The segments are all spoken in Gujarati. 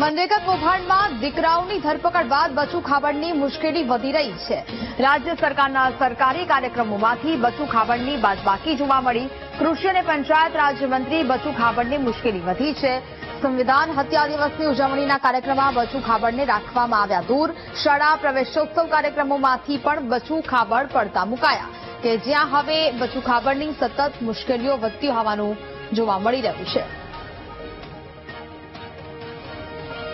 મનરેગા કૌભાંડમાં દીકરાઓની ધરપકડ બાદ બચુ ખાબડની મુશ્કેલી વધી રહી છે. રાજ્ય સરકારના સરકારી કાર્યક્રમોમાંથી બચુ ખાબડની બાદબાકી જોવા મળી. કૃષિ અને પંચાયત રાજ્યમંત્રી બચુ ખાબડની મુશ્કેલી વધી છે. સંવિધાન હત્યા દિવસની ઉજવણીના કાર્યક્રમમાં બચુ ખાબડને રાખવામાં આવ્યા દૂર. શાળા પ્રવેશોત્સવ કાર્યક્રમોમાંથી પણ બચુ ખાબડ પડતા મુકાયા કે જ્યાં હવે બચુ ખાબડની સતત મુશ્કેલીઓ વધતી હોવાનું જોવા મળી રહ્યું છે.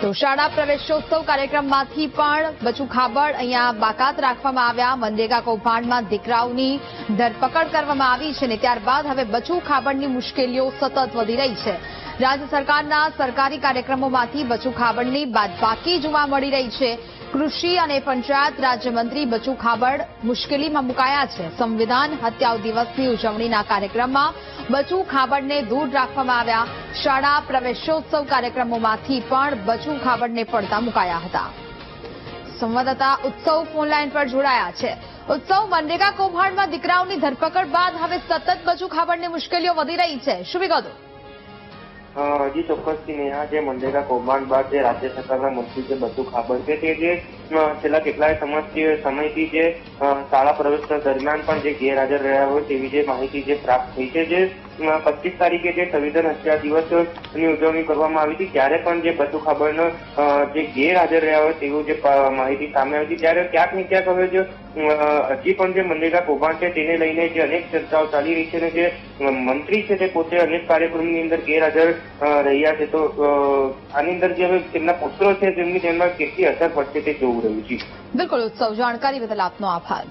તો શાળા પ્રવેશોત્સવ કાર્યક્રમમાંથી પણ બચુ ખાબડ અહીંયા બાકાત રાખવામાં આવ્યા. મનરેગા કૌભાંડમાં દીકરાઓની ધરપકડ કરવામાં આવી છે ને ત્યારબાદ હવે બચુ ખાબડની મુશ્કેલીઓ સતત વધી રહી છે. રાજ્ય સરકારના સરકારી કાર્યક્રમોમાંથી બચુ ખાબડની બાદબાકી જોવા મળી રહી છે. કૃષિ અને પંચાયત રાજ્યમંત્રી બચુ ખાબડ મુશ્કેલીમાં મુકાયા છે. સંવિધાન હત્યાઓ દિવસની ઉજવણીના કાર્યક્રમમાં બચુ ખાબડને દૂર રાખવામાં આવ્યા. શાળા પ્રવેશોત્સવ કાર્યક્રમોમાંથી પણ બચુ ખાબડને પડતા મુકાયા હતા. સંવાદદાતા ઉત્સવ ફોનલાઈન પર જોડાયા છે. ઉત્સવ મનરેગા કૌભાંડમાં દીકરાઓની ધરપકડ બાદ હવે સતત બચુ ખાબડની મુશ્કેલીઓ વધી રહી છે. શું વિગતો? હજી ચોક્કસથી નેહા જે મનરેગા કૌભાંડ બાદ જે રાજ્ય સરકારના મંત્રી જે બધું ખબર છે તે જે છેલ્લા કેટલાય સમયથી સમયથી જે શાળા પ્રવેશ દરમિયાન પણ જે ગેરહાજર રહ્યા હોય તેવી જે માહિતી જે પ્રાપ્ત થઈ છે જે પચીસ તારીખે જે સંવિધાન હત્યા દિવસની ઉજવણી કરવામાં આવી હતી, ત્યારે પણ જે બધું ખબરનો જે ગેરહાજર રહ્યા હોય તેવું જે માહિતી સામે આવી હતી, ત્યારે ક્યાંક ને ક્યાંક હવે જે હજી પણ જે મનરેગા કૌભાંડ છે તેને લઈને જે અનેક ચર્ચાઓ ચાલી રહી છે અને જે મંત્રી છે તે પોતે અનેક કાર્યક્રમની અંદર ગેરહાજર રહ્યા છે. તો આની અંદર જે હવે તેમના પુત્રો છે તેમની તેમના કેટલી અસર પડશે તે જોવું રહ્યું છે. બિલકુલ ઉત્સવ જાણકારી બદલ આપનો આભાર.